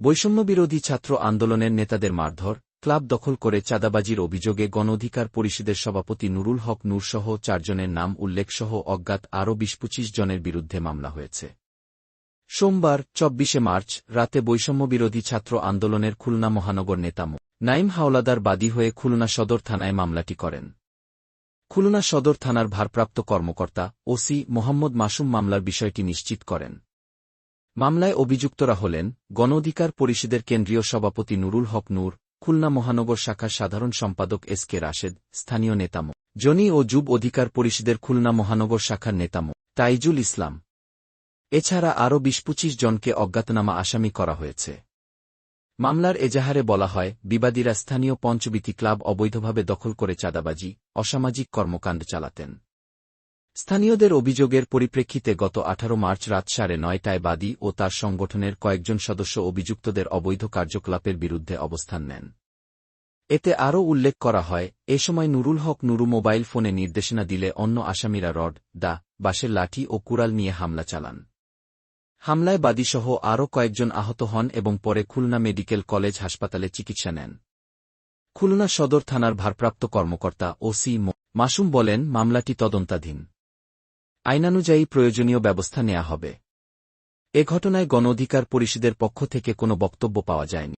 বৈষম্যবিরোধী ছাত্র আন্দোলনের নেতাদের মারধর, ক্লাব দখল করে চাঁদাবাজির অভিযোগে গণঅধিকার পরিষদের সভাপতি নুরুল হক নূরসহ চারজনের নাম উল্লেখসহ অজ্ঞাত আরও বিশ পঁচিশ জনের বিরুদ্ধে মামলা হয়েছে। সোমবার, চব্বিশে মার্চ, রাতে বৈষম্যবিরোধী ছাত্র আন্দোলনের খুলনা মহানগর নেতা নাইম হাওলাদার বাদী হয়ে খুলনা সদর থানায় মামলাটি করেন। খুলনা সদর থানার ভারপ্রাপ্ত কর্মকর্তা, ওসি মোহাম্মদ মাসুম মামলার বিষয়টি নিশ্চিত করেন। মামলায় অভিযুক্তরা হলেন গণঅধিকার পরিষদের কেন্দ্রীয় সভাপতি নুরুল হক নূর, খুলনা মহানগর শাখার সাধারণ সম্পাদক এস কে রাশেদ, স্থানীয় নেতামো জনি ও যুব অধিকার পরিষদের খুলনা মহানগর শাখার নেতামো তাইজুল ইসলাম। এছাড়া আরও বিশ পঁচিশ জনকে অজ্ঞাতনামা আসামি করা হয়েছে। মামলার এজাহারে বলা হয়, বিবাদীরা স্থানীয় পঞ্চবিতি ক্লাব অবৈধভাবে দখল করে চাঁদাবাজি, অসামাজিক কর্মকাণ্ড চালাতেন। স্থানীয়দের অভিযোগের পরিপ্রেক্ষিতে গত আঠারো মার্চ রাত সাড়ে নয়টায় বাদী ও তার সংগঠনের কয়েকজন সদস্য অভিযুক্তদের অবৈধ কার্যকলাপের বিরুদ্ধে অবস্থান নেন। এতে আরও উল্লেখ করা হয়, এ সময় নুরুল হক নুরু মোবাইল ফোনে নির্দেশনা দিলে অন্য আসামিরা রড, দা, বাঁশের লাঠি ও কুড়াল নিয়ে হামলা চালান। হামলায় বাদীসহ আরও কয়েকজন আহত হন এবং পরে খুলনা মেডিকেল কলেজ হাসপাতালে চিকিৎসা নেন। খুলনা সদর থানার ভারপ্রাপ্ত কর্মকর্তা ও সি মাসুম বলেন, মামলাটি তদন্তাধীন। আইনানুযায়ী প্রয়োজনীয় ব্যবস্থা নেওয়া হবে। এ ঘটনায় গণ অধিকার পরিষদের পক্ষ থেকে কোনো বক্তব্য পাওয়া যায়নি।